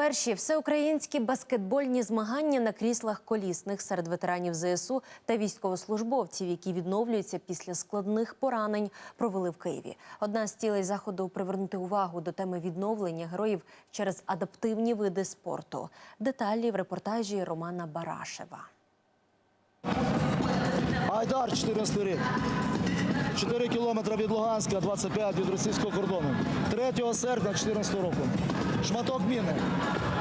Перші всеукраїнські баскетбольні змагання на кріслах колісних серед ветеранів ЗСУ та військовослужбовців, які відновлюються після складних поранень, провели в Києві. Одна з цілей заходу привернути увагу до теми відновлення героїв через адаптивні види спорту. Деталі в репортажі Романа Барашева. Айдар, 14 рік. 4 кілометри від Луганська, 25 від російського кордону. 3 серпня 14 року. Шматок міни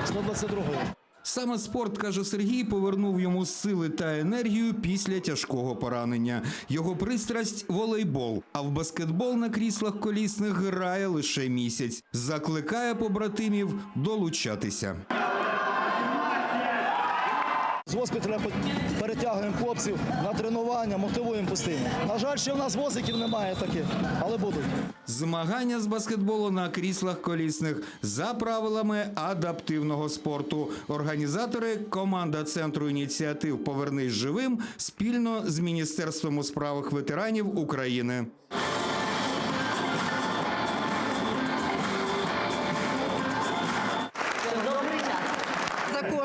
122-ї. Саме спорт, каже Сергій, повернув йому сили та енергію після тяжкого поранення. Його пристрасть волейбол, а в баскетбол на кріслах колісних грає лише місяць. Закликає побратимів долучатися. З госпіталя перетягуємо хлопців на тренування, мотивуємо постійно. На жаль, ще в нас возиків немає таких, але будуть. Змагання з баскетболу на кріслах колісних за правилами адаптивного спорту. Організатори команда центру ініціатив Повернись живим спільно з Міністерством у справах ветеранів України.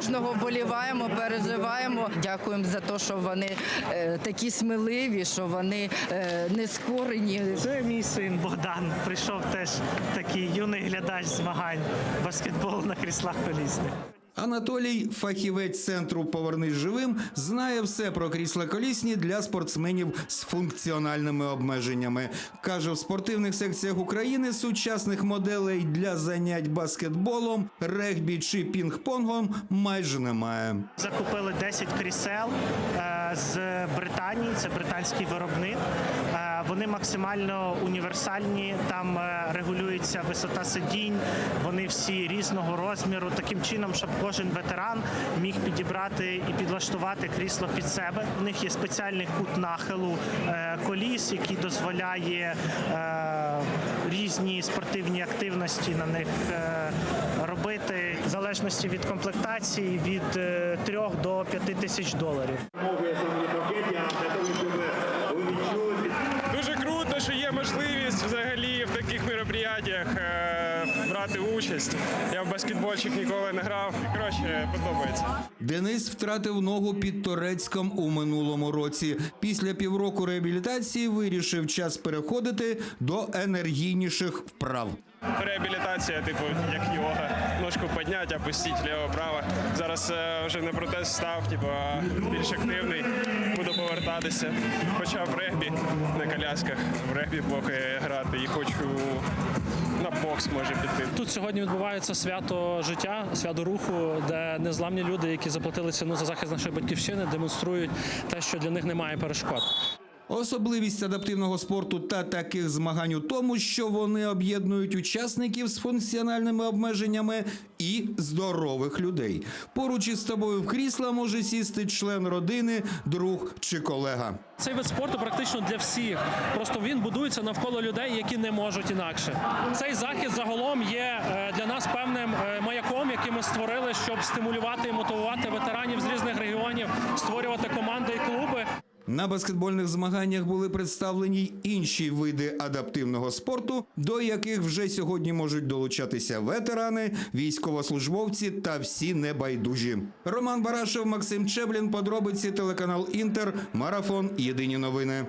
Кожного вболіваємо, переживаємо. Дякуємо за те, що вони е, такі сміливі, що вони е, не скорені. Це мій син Богдан. Прийшов теж такий юний глядач змагань баскетболу на кріслах колісних. Анатолій, фахівець центру Повернись живим, знає все про крісла колісні для спортсменів з функціональними обмеженнями. каже, в спортивних секціях України сучасних моделей для занять баскетболом, регбі чи пінг-понгом майже немає. Закупили 10 крісел е, з Британії. Це британський виробник. Е, Вони максимально універсальні. Там е, регулюється висота сидінь. Вони всі різного розміру, таким чином, щоб кожен ветеран міг підібрати і підлаштувати крісло під себе. У них є спеціальний кут нахилу е, коліс, який дозволяє різні спортивні активності на них робити в залежності від комплектації від 3 до 5 тисяч доларів. В таких мероприятиях е, брати участь. Я в баскетбольчик ніколи не грав. Коротше, подобається. Денис втратив ногу під Торецьком у минулому році. Після півроку реабілітації вирішив час переходити до енергійніших вправ. Реабілітація, типу, як йога. Ножку підняти, опустити ліво-право. Зараз е, вже не протез став, типу, більш активний. Буду повертатися. Почав в регбі на колясках. В регбі поки грати і хочу на бокс може піти. Тут сьогодні відбувається свято життя, свято руху, де незламні люди, які заплатили ціну за захист нашої батьківщини, демонструють те, що для них немає перешкод. Особливість адаптивного спорту та таких змагань у тому, що вони об'єднують учасників з функціональними обмеженнями і здорових людей. Поруч із тобою в крісла може сісти член родини, друг чи колега. Цей вид спорту практично для всіх. Просто він будується навколо людей, які не можуть інакше. Цей захід загалом є е, для нас певним е, маяком, який ми створили, щоб стимулювати і мотивувати ветеранів з різних регіонів, створювати команди і клуби. На баскетбольних змаганнях були представлені й інші види адаптивного спорту, до яких вже сьогодні можуть долучатися ветерани, військовослужбовці та всі небайдужі. Роман Барашев, Максим Чеблін, подробиці телеканал Інтер, марафон. Єдині новини.